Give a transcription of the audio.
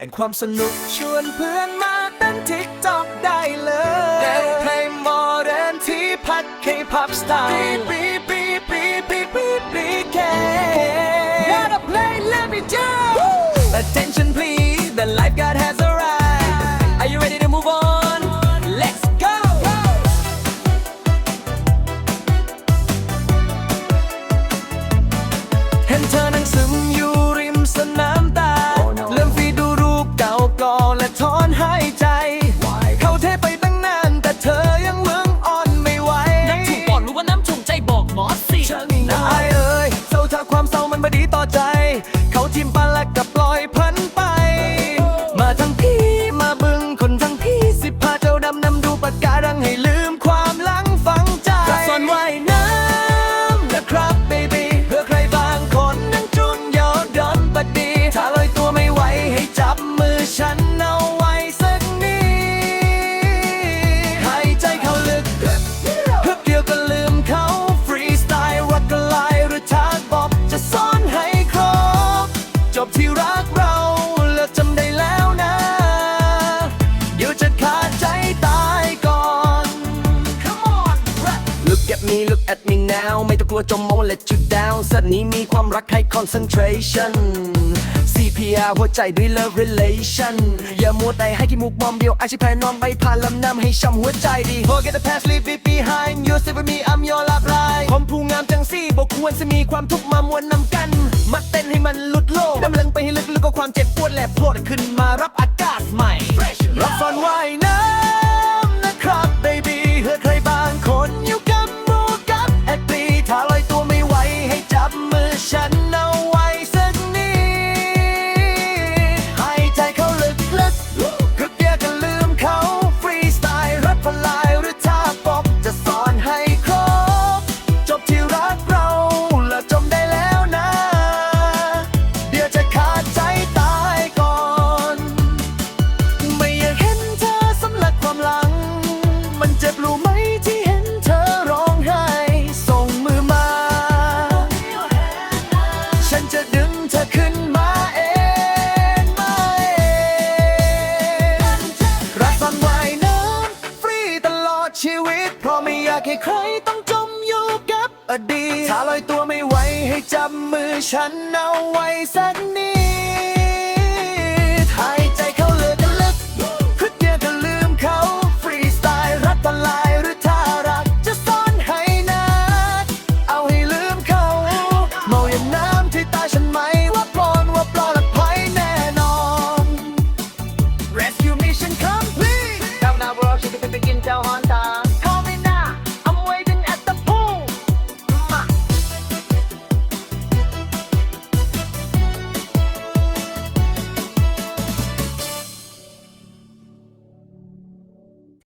แห่งความสนุกชวนเพื่อนมาเต้นทิกตอกได้เลยแต่เพลงโมเดิร์นที่พัดเคพับสไตล์ปีปีปีปีปีปีแค่ Gotta play let me jump Attention please the lifeguard has arrived Are you ready to move on Let's go เห็นเธอนั่งซึมอยู่ ก่อ Look at me look at me now ไม่ต้องกลัวจมมอง let you down สัตว์นี้มีความรักให้ concentration CPR หัวใจด้วย love relation อย่ามัวแต่ให้ขี้มูกมอมเดียวอาชีพแพ้นอนไม่ผ่านลำน้ำให้ช้ำหัวใจดี Forget the past leave it behind you stay with me I'm your love line ผมผู้งามจังสี่บอกควรจะมีความทุกข์มามวลนำกัน มาเต้นให้มันหลุดโลกดำลิงไปให้ลึกๆก็ความเจ็บปวดและโผล่ขึ้นมารับอา อยากให้ใครต้องจมอยู่กับอดีตถ้าลอยตัวไม่ไหวให้จับมือฉันเอาไว้สักนิดหายใจเข้าลึกลึกๆพึ่เดียวก็ลืมเขาฟรีสไตล์รัดตลายหรือท่ารักจะซ่อนให้นานเอาให้ลืมเขาเมาอย่างน้ำที่ตาฉันไหมว่าปลอนว่าปลอดภัยแน่นอน Rescue mission complete เจ้านาบรอชิคกี้พายกินเจ้าฮอนตา